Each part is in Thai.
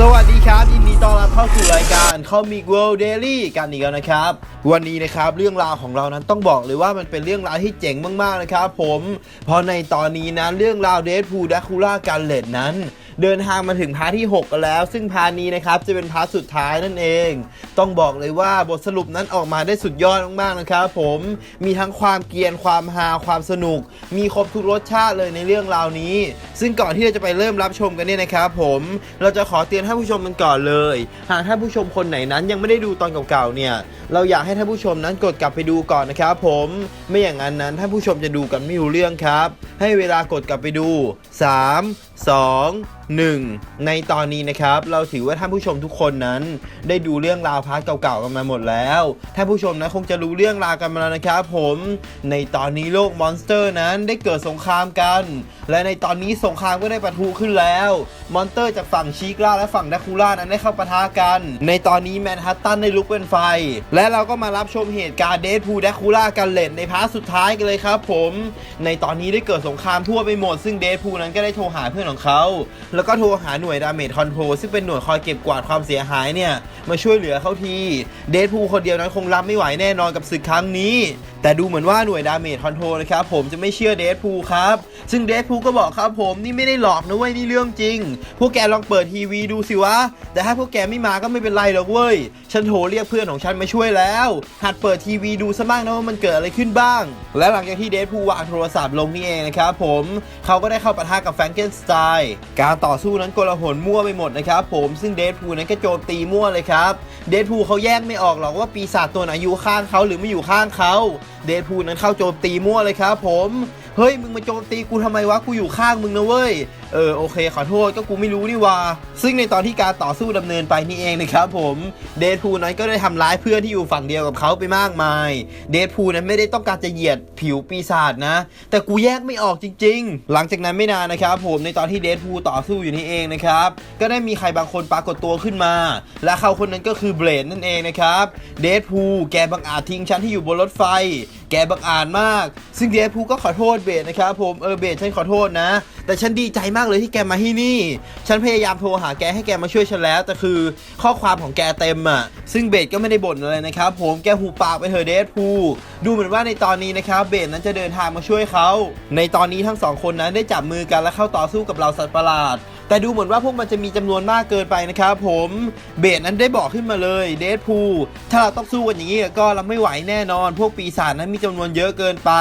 สวัสดีครับ ยินดีต้อนรับเข้าสู่รายการ Comic World Daily กันอีกแล้วนะครับ วันนี้นะครับเรื่องราวของเรานั้นต้องบอกเลยว่ามันเป็นเรื่องราวที่เจ๋งมากๆนะครับผมเพราะในตอนนี้นะเรื่องราวเด p พูดัคูล่าการเลดนั้น เดินทางมาถึงพาร์ทที่ 6 กันแล้ว ซึ่งพาร์ทนี้นะครับจะเป็นพาร์ทสุดท้ายนั่นเอง ต้องบอกเลยว่าบทสรุปนั้นออกมาได้สุดยอดมากๆนะครับผมมีทั้งความเกรียนความฮาความสนุก มีครบทุกรสชาติเลยในเรื่องราวนี้ ซึ่งก่อนที่เราจะไปเริ่มรับชมกันเนี่ยนะครับผมเราจะขอเตือนท่านผู้ชมกันก่อนเลย หากท่านผู้ชมคนไหนนั้นยังไม่ได้ดูตอนเก่าๆเนี่ยเราอยากให้ท่านผู้ชมนั้นกดกลับไปดูก่อนนะครับผมไม่อย่างนั้นนั้นท่านผู้ชมจะดูกันไม่รู้เรื่องครับ ให้เวลากดกลับไปดู 3 2 1 ในตอนนี้นะครับ เราถือว่าท่านผู้ชมทุกคนนั้น ได้ดูเรื่องราวพาร์ทเก่าๆกันมาหมดแล้วท่านผู้ชมนะคงจะรู้เรื่องราวกันมาแล้วนะครับ ผม ในตอนนี้โลกมอนสเตอร์นั้นได้เกิดสงครามกัน และในตอนนี้สงครามก็ได้ปะทุขึ้นแล้ว มอนสเตอร์จากฝั่งชีกราและฝั่งดักคูล่านั้นได้เข้าปะทะกัน ในตอนนี้แมนฮัตตันได้ลุกเป็นไฟ และเราก็มารับชมเหตุการณ์เดดพูดักคูล่ากันเลนในพาร์ทสุดท้ายกันเลยครับ ผม ในตอนนี้ได้เกิดสงครามทั่วไปหมด ซึ่งเดดพูนั้นก็ได้โทรหาเพื่อนของเขาแล้วก็โทรหาหน่วยดาเมจคอนโทรซึ่งเป็นหน่วยคอยเก็บกวาดความเสียหายเนี่ย มาช่วยเหลือเขาที เดดพูคนเดียวนั้นคงรับไม่ไหวแน่นอนกับศึกครั้งนี้ แต่ดูเหมือนว่าหน่วยดาเมจคอนโทรนะครับผมจะไม่เชื่อเดดพูครับ ซึ่งเดดพูก็บอกครับผมนี่ไม่ได้หลอกนะเว้ยนี่เรื่องจริง พวกแกลองเปิดทีวีดูสิวะ แต่ถ้าพวกแกไม่มาก็ไม่เป็นไรหรอกเว้ย ฉันโทรเรียกเพื่อนของฉันมาช่วยแล้ว หัดเปิดทีวีดูซะบ้างนะว่ามันเกิดอะไรขึ้นบ้าง และหลังจากที่เดดพูวางโทรศัพท์ลงนี่เองนะครับผมเขาก็ได้เข้าปะทะกับแฟรงเกนสไตน์การต่อสู้นั้นโกลาหลมั่วไปหมดนะครับผมซึ่งเดดพูนั้นก็โจมตีมั่วเลยครับเดดพูเขาแยกไม่ออกหรอกว่าปีศาจตัวไหนอยู่ข้างเขาหรือไม่อยู่ข้างเขา เดดพูนั้นเข้าโจมตีมั่วเลยครับผม เฮ้ยมึงมาโจมตีกูทำไมวะกูอยู่ข้างมึงนะเว้ยเออโอเคขอโทษก็กูไม่รู้นี่ว่า ซึ่งในตอนที่การต่อสู้ดำเนินไปนี่เองนะครับผมเดดพูนั้นก็ได้ทำร้ายเพื่อนที่อยู่ฝั่งเดียวกับเขาไปมากมาย เดดพูนั้นไม่ได้ต้องการจะเหยียดผิวปีศาจนะ แต่กูแยกไม่ออกจริง ๆ หลังจากนั้นไม่นานนะครับผมในตอนที่เดดพูต่อสู้อยู่นี่เองนะครับก็ได้มีใครบางคนปรากฏตัวขึ้นมา และเขาคนนั้นก็คือเบลดนั่นเองนะครับเดดพูแกบังอาจทิ้งฉันที่อยู่บนรถไฟ แกบังอาจมาก ซึ่งเดดพูก็ขอโทษเบสนะครับผมเออเบสฉันขอโทษนะ แต่ฉันดีใจมากเลยที่แกมาที่นี่ ฉันพยายามโทรหาแกให้แกมาช่วยฉันแล้ว แต่คือข้อความของแกเต็มอะ ซึ่งเบสก็ไม่ได้บ่นอะไรนะครับ ผมแกหูปากไปเถอะเดดพูดูเหมือนว่าในตอนนี้นะครับเบสนั้นจะเดินทางมาช่วยเขา ในตอนนี้ทั้งสองคนนั้นได้จับมือกันและเข้าต่อสู้กับเราสัตว์ประหลาดแต่ดูเหมือนว่าพวกมันจะมีจำนวนมากเกินไปนะครับผมเบสนั้นได้บอกขึ้นมาเลยเดดพูถ้าเราต้องสู้กันอย่างนี้ก็เราไม่ไหวแน่นอน พวกปีศาจนั้นมีจำนวนเยอะเกินไป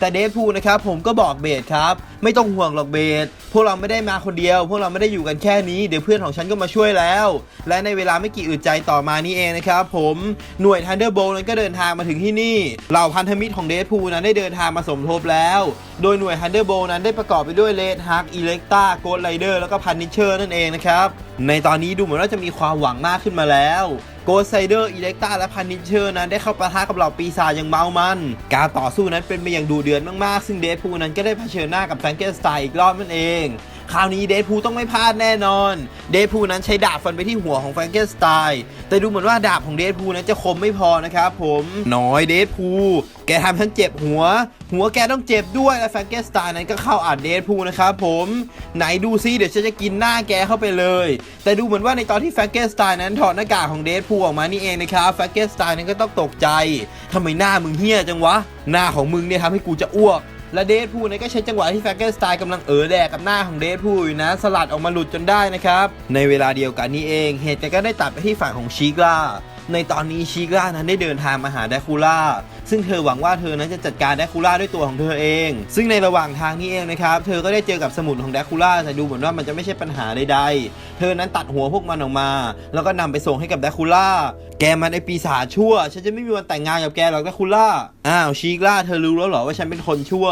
แต่เดดพูนะครับผมก็บอกเบสครับ ไม่ต้องห่วงหรอกเบสพวกเราไม่ได้มาคนเดียว พวกเราไม่ได้อยู่กันแค่นี้เดี๋ยวเพื่อนของฉันก็มาช่วยแล้ว และในเวลาไม่กี่อึดใจต่อมานี้เองนะครับผมหน่วยทันเดอร์โบนั้นก็เดินทางมาถึงที่นี่เหล่าพันธมิตรของเดดพูนั้นได้เดินทางมาสมทบแล้ว โดยหน่วยทันเดอร์โบนั้นได้ประกอบไปด้วยเลดฮักอิเล็กตาโกดไรเดอร์แล้วก็พันนิเชอร์นั่นเองนะครับในตอนนี้ดูเหมือนว่าจะมีความหวังมากขึ้นมาแล้ว โกไซเดอร์อิเล็กตาและพันนิเชอร์นั้นได้เข้าปะทะกับเหล่าปีศาจอย่างเมามัน การต่อสู้นั้นเป็นไปอย่างดูเดือดมากๆ ซึ่งเดดพูนั้นก็ได้เผชิญหน้ากับแฟรงเกนสไตน์อีกรอบนั่นเอง คราวนี้เดดพูต้องไม่พลาดแน่นอน เดดพูนั้นใช้ดาบฟันไปที่หัวของแฟรงเกนสไตน์แต่ดูเหมือนว่าดาบของเดดพูนั้นจะคมไม่พอนะครับผมน้อยเดดพูแกทำฉันเจ็บหัว หัวแกต้องเจ็บด้วยและแฟรงเกนสไตน์นั้นก็เข้าอัดเดดพูนะครับผมไหนดูซิเดี๋ยวฉันจะกินหน้าแกเข้าไปเลย แต่ดูเหมือนว่าในตอนที่แฟรงเกนสไตน์นั้นถอดหน้ากากของเดดพูออกมานี่เองนะครับแฟรงเกนสไตน์นั้นก็ต้องตกใจทำไมหน้ามึงเหี้ยจังวะหน้าของมึงเนี่ยทำให้กูจะอ้วก และเดดพูลเนี่ยก็ใช้จังหวะที่แฟรงเกอร์สไตล์กำลังเออแดกกับหน้าของเดดพูลอยู่นะสลัดออกมาหลุดจนได้นะครับในเวลาเดียวกันนี้เอง เหตุการณ์ก็ได้ตัดไปที่ฝั่งของชีกรา ในตอนนี้ชีกรานั้นได้เดินทางมาหาแดคูล่าซึ่งเธอหวังว่าเธอนั้นจะจัดการแดคูล่าด้วยตัวของเธอเอง ซึ่งในระหว่างทางนี้เองนะครับเธอก็ได้เจอกับสมุนของแดคูล่าแต่ดูเหมือนว่ามันจะไม่ใช่ปัญหาใดๆ เธอนั้นตัดหัวพวกมันออกมา แล้วก็นำไปส่งให้กับแดคูล่าแกมันไอปีศาจชั่ว ฉันจะไม่มีวันแต่งงานกับแกหรอกแดคูล่าอ้าวชีกราเธอรู้แล้วเหรอว่าฉันเป็นคนชั่ว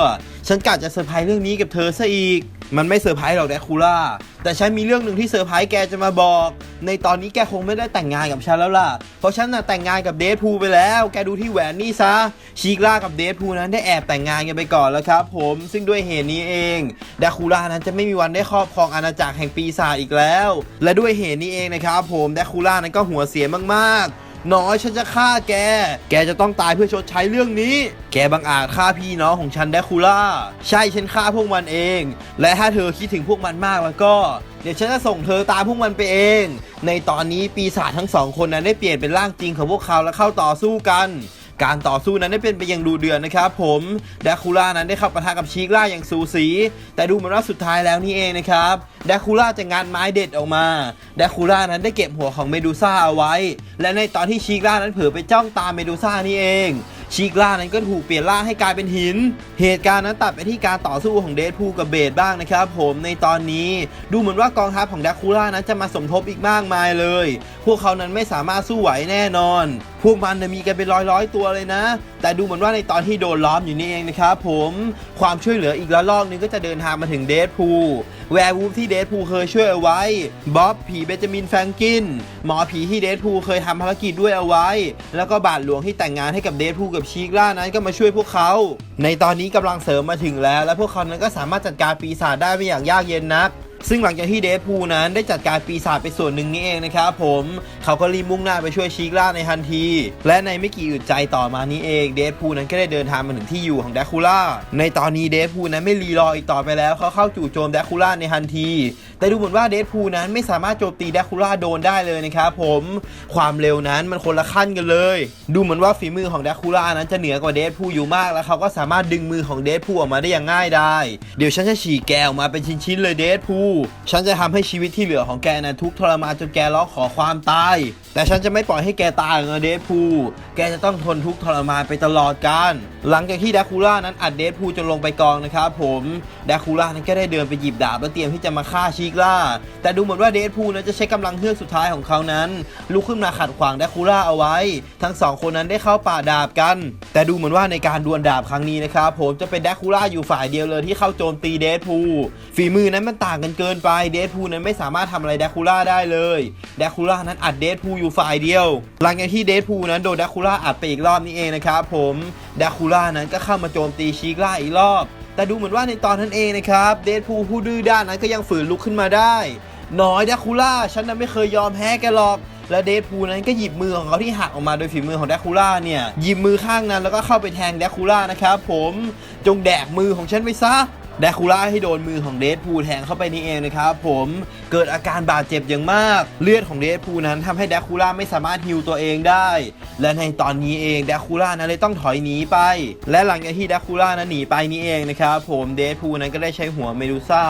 ฉันกะจะเซอร์ไพรส์เรื่องนี้กับเธอซะอีก มันไม่เซอร์ไพรส์หรอกแดคูล่า แต่ฉันมีเรื่องหนึ่งที่เซอร์ไพรส์แกจะมาบอก ในตอนนี้แกคงไม่ได้แต่งงานกับฉันแล้วล่ะ เพราะฉันน่ะแต่งงานกับเดทพูไปแล้ว แกดูที่แหวนนี่ซะ ชีกล่ากับเดทพูนั้นได้แอบแต่งงานกันไปก่อนแล้วครับผม ซึ่งด้วยเหตุนี้เองดาคูล่านั้นจะไม่มีวันได้ครอบครองอาณาจักรแห่งปีศาจอีกแล้ว และด้วยเหตุนี้เองนะครับผมดาคูล่านั้นก็หัวเสียมากๆ น้อยฉันจะฆ่าแก แกจะต้องตายเพื่อชดใช้เรื่องนี้ แกบังอาจฆ่าพี่น้องของฉันแดคูล่า ใช่ฉันฆ่าพวกมันเอง และถ้าเธอคิดถึงพวกมันมากแล้วก็ เดี๋ยวฉันจะส่งเธอตามพวกมันไปเอง ในตอนนี้ปีศาจทั้งสองคนนั้นได้เปลี่ยนเป็นร่างจริงของพวกเขาและเข้าต่อสู้กัน การต่อสู้นั้นได้เป็นไปอย่างดูเดือดนะครับผมแดคูล่านั้นได้เข้าปะทะกับชีกล่าอย่างสูสี แต่ดูเหมือนว่าสุดท้ายแล้วนี่เองนะครับแดคูล่าจะงานไม้เด็ดออกมาแดคูล่านั้นได้เก็บหัวของเมดูซ่าเอาไว้ และในตอนที่ชีกล่านั้นเผลอไปจ้องตามเมดูซ่านี่เองชีกล่านั้นก็ถูกเปลี่ยนร่างให้กลายเป็นหิน เหตุการณ์นั้นตัดไปที่การต่อสู้ของเดดพูกับเบดบ้างนะครับผมในตอนนี้ดูเหมือนว่ากองทัพของแดคูล่านั้นจะมาสมทบอีกมากมายเลย พวกเขานั้นไม่สามารถสู้ไหวแน่นอน พวกมันน่ะมีกันเป็นร้อยร้อยตัวเลยนะ แต่ดูเหมือนว่าในตอนที่โดนล้อมอยู่นี่เองนะครับผมความช่วยเหลืออีกระลอกนึงก็จะเดินทางมาถึงเดดพูลแวร์วูฟที่เดดพูลเคยช่วยเอาไว้บ๊อบผีเบจามินแฟรงกิน หมอผีที่เดดพูลเคยทำภารกิจด้วยเอาไว้ แล้วก็บาทหลวงที่แต่งงานให้กับเดดพูลกับชีกล่านั้นก็มาช่วยพวกเขา ในตอนนี้กำลังเสริมมาถึงแล้ว และพวกเขานั้นก็สามารถจัดการปีศาจได้ไม่อย่างยากเย็นนัก ซึ่งหลังจากที่เดฟพูนั้นได้จัดการปีศาจไปส่วนหนึ่งนี้เองนะครับผมเขาก็รีบมุ่งหน้าไปช่วยชีกล่าในทันที และในไม่กี่อึดใจต่อมานี้เองเดฟพูนั้นก็ได้เดินทางมาถึงที่อยู่ของแดคูล่าในตอนนี้เดฟพูนั้นไม่รีรออีกต่อไปแล้วเขาเข้าจู่โจมแดคูล่าในทันที แต่ดูเหมือนว่าเดดพูนั้นไม่สามารถโจมตีแดคูล่าโดนได้เลยนะครับผมความเร็วนั้นมันคนละขั้นกันเลย ดูเหมือนว่าฝีมือของแดคูล่านั้นจะเหนือกว่าเดดพูอยู่มากแล้วเขาก็สามารถดึงมือของเดดพูออกมาได้อย่างง่ายได้เดี๋ยวฉันจะฉีกแกออกมาเป็นชิ้นๆเลยเดดพูฉันจะทำให้ชีวิตที่เหลือของแกนั้นทุกทรมานจนแกร้องขอความตาย แต่ฉันจะไม่ปล่อยให้แกตายนะเดฟพูลแกจะต้องทนทุกข์ทรมานไปตลอดกาลหลังจากที่แดคูล่านั้นอัดเดฟพูลจนลงไปกองนะครับผมแดคูล่านั้นก็ได้เดินไปหยิบดาบแล้วเตรียมที่จะมาฆ่าชีกล่า แต่ดูเหมือนว่าเดฟพูลนั้นจะใช้กำลังเฮือกสุดท้ายของเขานั้น ลุกขึ้นมาขัดขวางแดคูล่าเอาไว้ ทั้งสองคนนั้นได้เข้าป่าดาบกัน แต่ดูเหมือนว่าในการดวลดาบครั้งนี้นะครับผมจะเป็นแดคูล่าอยู่ฝ่ายเดียวเลยที่เข้าโจมตีเดฟพูลฝีมือนั้นมันต่างกันเกินไปเดฟพูลนั้นไม่สามารถทำอะไรแดคูล่าได้เลยแดคูล่านั้นอัดเดฟพูลอยู่ฝ่ายเดียว หลังจากที่เดฟพูนั้นโดนแดคูล่าอัดไปอีกรอบนี้เองนะครับผมแดคูล่านั้นก็เข้ามาโจมตีชีกล่าอีกรอบ แต่ดูเหมือนว่าในตอนนั้นเองนะครับเดดพูผู้ดื้อด้านนั้นก็ยังฝืนลุกขึ้นมาได้น้อยแดคูล่าฉันนั้นไม่เคยยอมแพ้แกหรอกและเดดพูนั้นก็หยิบมือของเขาที่หักออกมาโดยฝีมือของแดคูล่าเนี่ยหยิบมือข้างนั้นแล้วก็เข้าไปแทงแดคูล่านะครับผมจงแดกมือของฉันไปซะ ดคูล่าให้โดนมือของเดดพูแทงเข้าไปนี่เองนะครับผมเกิดอาการบาดเจ็บอย่างมาก เลือดของเดดพูนั้นทำให้แดคูล่าไม่สามารถฮิวตัวเองได้ และในตอนนี้เองแดคูล่านั้นเลยต้องถอยหนีไป และหลังจากที่แดคูล่านั้นหนีไปนี่เองนะครับผมเดดพูนั้นก็ได้ใช้หัวเมดูซ่า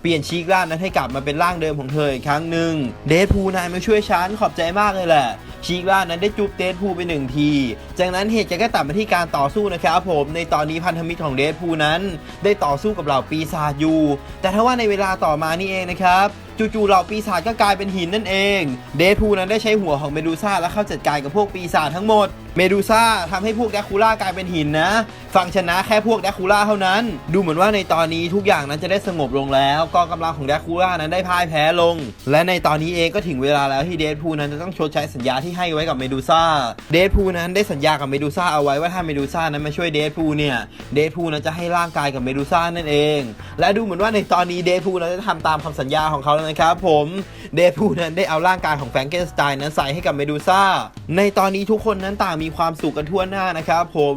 เปลี่ยนชีกล่านั้นให้กลับมาเป็นร่างเดิมของเธออีกครั้งหนึ่งเดดพูนายมาช่วยฉันขอบใจมากเลยแหละชีกล่านั้นได้จุบเดดพูไปหนึ่งที จากนั้นเหตุการณ์ก็ตัดมาที่การต่อสู้นะครับผมในตอนนี้พันธมิตรของเดดพูนั้น ได้ต่อสู้กับเหล่าปีศาจอยู่ แต่ถ้าว่าในเวลาต่อมานี่เองนะครับจู่ๆเหล่าปีศาจก็กลายเป็นหินนั่นเอง เดทพูนั้นได้ใช้หัวของเมดูซ่าแล้วเข้าจัดการกับพวกปีศาจทั้งหมดเมดูซ่าทำให้พวกแดคูล่ากลายเป็นหินนะฝั่งชนะแค่พวกแดคูล่าเท่านั้น ดูเหมือนว่าในตอนนี้ทุกอย่างนั้นจะได้สงบลงแล้วกองกำลังของแดคูล่านั้นได้พ่ายแพ้ลง และในตอนนี้เองก็ถึงเวลาแล้วที่เดดพูนั้นจะต้องชดใช้สัญญาที่ให้ไว้กับเมดูซ่า เดดพูนั้นได้สัญญากับเมดูซ่าเอาไว้ว่าถ้าเมดูซ่านั้นมาช่วยเดดพูเนี่ย เดดพูนั้นจะให้ร่างกายกับเมดูซ่านั่นเอง และดูเหมือนว่าในตอนนี้เดดพูนั้นจะทำตามคำสัญญาของเขาแล้วนะครับผมเดดพูนั้นได้เอาร่างกายของแฟรงเกนสไตน์นั้นใส่ให้กับเมดูซ่าในตอนนี้ทุกคนนั้นต่างมีความสุขกันทั่วหน้านะครับผม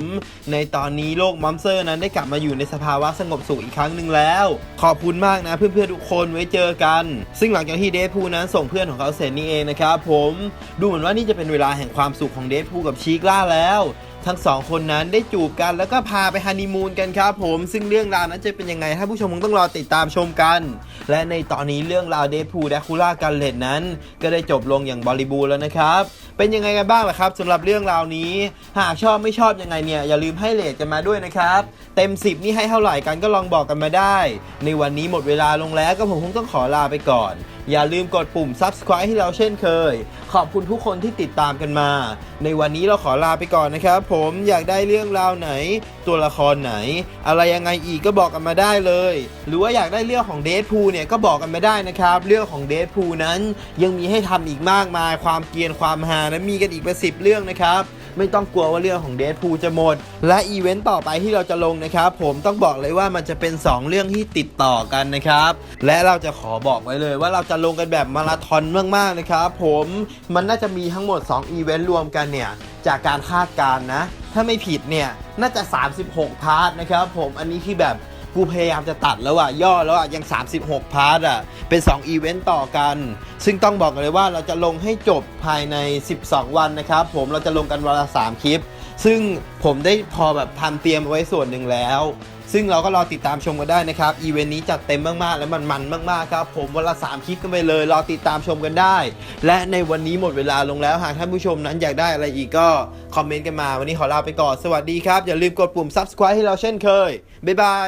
ในตอนนี้โลกมอมเซอร์นั้นได้กลับมาอยู่ในสภาวะสงบสุขอีกครั้งหนึ่งแล้ว ขอบคุณมากนะเพื่อนๆทุกคนไว้เจอกัน ซึ่งหลังจากที่เดฟพูนั้นส่งเพื่อนของเขาเสร็จนี่เองนะครับผมดูเหมือนว่านี่จะเป็นเวลาแห่งความสุขของเดฟพูกับชีกล่าแล้ว ทั้งสองคนนั้นได้จูบกัน แล้วก็พาไปฮันนีมูนกันครับผม ซึ่งเรื่องราวนั้นจะเป็นยังไงถ้าผู้ชมคงต้องรอติดตามชมกัน และในตอนนี้เรื่องราวเดดพูลแดคูล่ากันเลดนั้น ก็ได้จบลงอย่างบริบูรณ์แล้วนะครับ เป็นยังไงกันบ้างล่ะครับสำหรับเรื่องราวนี้ หากชอบไม่ชอบยังไงเนี่ยอย่าลืมให้เลทกันมาด้วยนะครับ เต็ม 10 นี่ให้เท่าไหร่กันก็ลองบอกกันมาได้ ในวันนี้หมดเวลาลงแล้วก็ผมคงต้องขอลาไปก่อน อย่าลืมกดปุ่ม subscribe ให้เราเช่นเคย ขอบคุณทุกคนที่ติดตามกันมา ในวันนี้เราขอลาไปก่อนนะครับ ผมอยากได้เรื่องราวไหน ตัวละครไหน อะไรยังไงอีกก็บอกกันมาได้เลย หรือว่าอยากได้เรื่องของเดทพูเนี่ยก็บอกกันมาได้นะครับ เรื่องของเดทพูนั้นยังมีให้ทำอีกมากมาย ความเกรียนความฮานั้นมีกันอีกเป็นสิบเรื่องนะครับ ไม่ต้องกลัวว่าเรื่องของเด p พูจะหมด และอีเวนต์ต่อไปที่เราจะลงนะครับ ผมต้องบอกเลยว่ามันจะเป็น 2 เรื่องที่ติดต่อกันนะครับ และเราจะขอบอกไว้เลยว่าเราจะลงกันแบบมาราธอนมากๆนะครับผมมันน่าจะมีทั้งหมด 2 อีเวนต์รวมกันเนี่ยจากการคาดการณ์นะ ถ้าไม่ผิดเนี่ยน่าจะ 36 พาร์ทนะครับผมอันนี้คือแบบ กูพยายามจะตัดแล้วอะย่อแล้วอะยัง 36 พาร์ทอะเป็น 2 อีเวนต์ต่อกัน ซึ่งต้องบอกเลยว่าเราจะลงให้จบภายใน 12 วันนะครับผมเราจะลงกันวันละ 3 คลิป ซึ่งผมได้พอแบบทำเตรียมไว้ส่วนหนึ่งแล้ว ซึ่งเราก็รอติดตามชมกันได้นะครับ อีเวนต์นี้จัดเต็มมากๆ และมันมันมากๆครับผมวันละ 3 คลิปกันไปเลย รอติดตามชมกันได้ และในวันนี้หมดเวลาลงแล้วหากท่านผู้ชมนั้นอยากได้อะไรอีกก็คอมเมนต์กันมา วันนี้ขอลาไปก่อนสวัสดีครับอย่าลืมกดปุ่ม subscribe ให้เราเช่นเคยบ๊ายบาย